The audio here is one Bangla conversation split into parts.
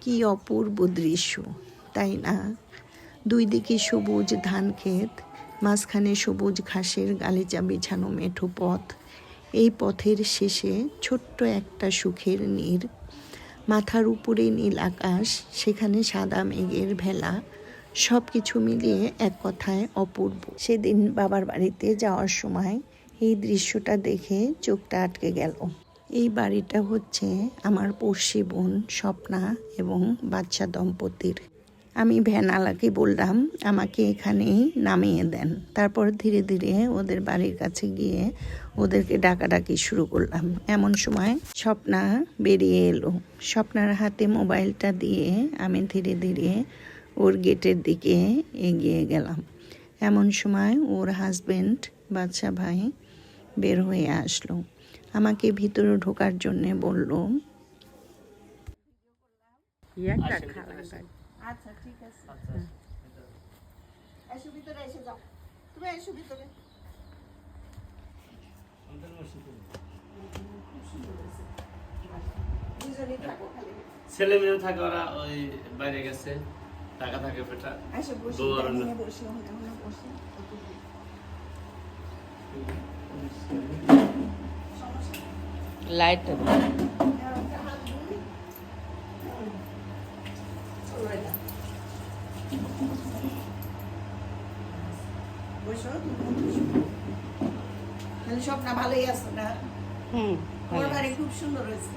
কি অপূর্ব দৃশ্য, তাই না? দুই দিকে সবুজ ধান ক্ষেত, মাঝখানে সবুজ ঘাসের গালিচা বিছানো মেঠো পথ। এই পথের শেষে ছোট্ট একটা সুখের নীর। মাথার উপরে নীল আকাশ, সেখানে সাদা মেঘের ভেলা। সব কিছু মিলিয়ে এক কথায় অপূর্ব। সেদিন বাবার বাড়িতে যাওয়ার সময় এই দৃশ্যটা দেখে চোখটা আটকে গেল। এই বাড়িটা হচ্ছে আমার পড়শি বোন স্বপ্না এবং বাচ্চা দম্পতির। আমি ভ্যানালাকে বললাম, আমাকে এখানেই নামিয়ে দেন। তারপর ধীরে ধীরে ওদের বাড়ির কাছে গিয়ে ওদেরকে ডাকাডাকি শুরু করলাম। এমন সময় স্বপ্না বেরিয়ে এলো। স্বপ্নার হাতে মোবাইলটা দিয়ে আমি ধীরে ধীরে ওর গেটের দিকে এগিয়ে গেলাম। এমন সময় ওর হাজবেন্ড, বাচ্চা ভাই বের হয়ে আসলো। আমাকে ভিতরে ঢোকার জন্যে বলল। আচ্ছা ঠিক আছে। এসো ভিতরে এসে যাও। তুমি এসো ভিতরে। দুজনেই থাকো খালি। ছেলে মেয়ে থাকে ওরা ওই বাইরে গেছে টাকা থাকে বেটা বসে বসে লাইট ভালোই আছো না? হুম খুব সুন্দর হয়েছে।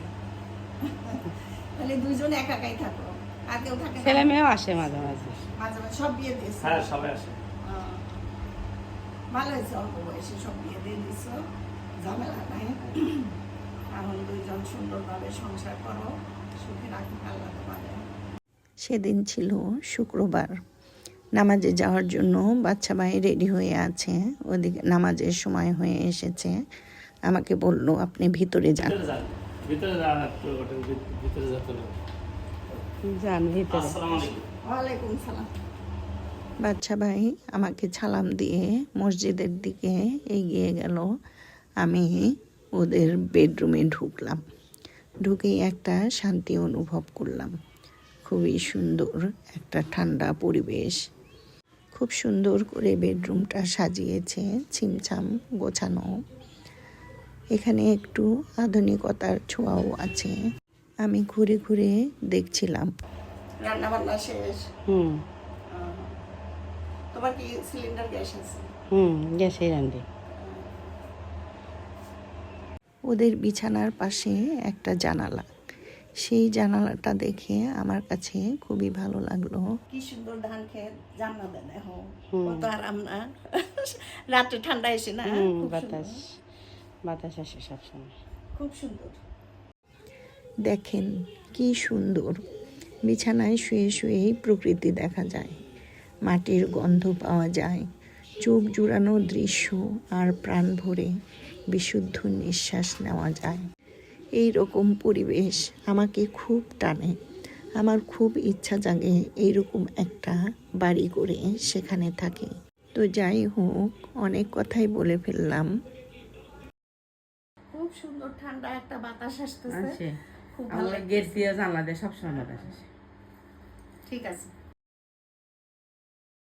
তাহলে দুইজন একা একাই থাকো আর কেউ থাকে ছেলে মেয়েও আসে মাঝে মাঝে। মাঝে মাঝে সব বিয়ে দিয়েছে। হ্যাঁ সবাই আসে। ভালো হয়েছে অল্প বয়সে সব বিয়ে দিয়ে দিছ ঝামেলা নাই এখন দুইজন সুন্দরভাবে সংসার করো সুখে রাখি আল্লাহ তোমাদের সেদিন ছিল শুক্রবার। নামাজে যাওয়ার জন্য বাচ্চা ভাই রেডি হয়ে আছে ওদিকে নামাজের সময় হয়ে এসেছে। আমাকে বলল আপনি ভিতরে যান। ভিতরে বাচ্চা ভাই আমাকে ছালাম দিয়ে মসজিদের দিকে এগিয়ে গেল। আমি ওদের বেডরুমে ঢুকলাম। ঢুকেই একটা শান্তি অনুভব করলাম। খুবই সুন্দর একটা ঠান্ডা পরিবেশ। খুব সুন্দর করে বেডরুমটা সাজিয়েছে ছিমছাম গোছানো। এখানে একটু আধুনিকতার ছোঁয়াও আছে। আমি ঘুরে ঘুরে দেখছিলাম। রান্না বান্না শেষ। হুম। তোমার কি সিলিন্ডার গ্যাস আছে? হুম গ্যাসে রান্ধি ওদের বিছানার পাশে একটা জানালা। সেই জানালাটা দেখে আমার কাছে খুবই ভালো লাগল। কি সুন্দর ধান খেত জানলা দেন হুম। কত আরাম না? রাতে ঠান্ডা এসে না? বাতাস। বাতাস আসে সবসময়। খুব সুন্দর। দেখেন কি সুন্দর। বিছানায় শুয়ে শুয়েই প্রকৃতি দেখা যায়। মাটির গন্ধ পাওয়া যায়। চোখ জুড়ানো দৃশ্য আর প্রাণ ভরে বিশুদ্ধ নিঃশ্বাস নেওয়া যায়। এই রকম পরিবেশ আমাকে খুব টানে। আমার খুব ইচ্ছা জাগে এইরকম একটা বাড়ি করে সেখানে থাকে। তো যাই হোক অনেক কথাই বলে ফেললাম। খুব সুন্দর ঠান্ডা একটা বাতাস আসতেছে। খুব ভালো গেট দিয়ে জানলা দিয়ে সবসময় বাতাস আসে। ঠিক আছে।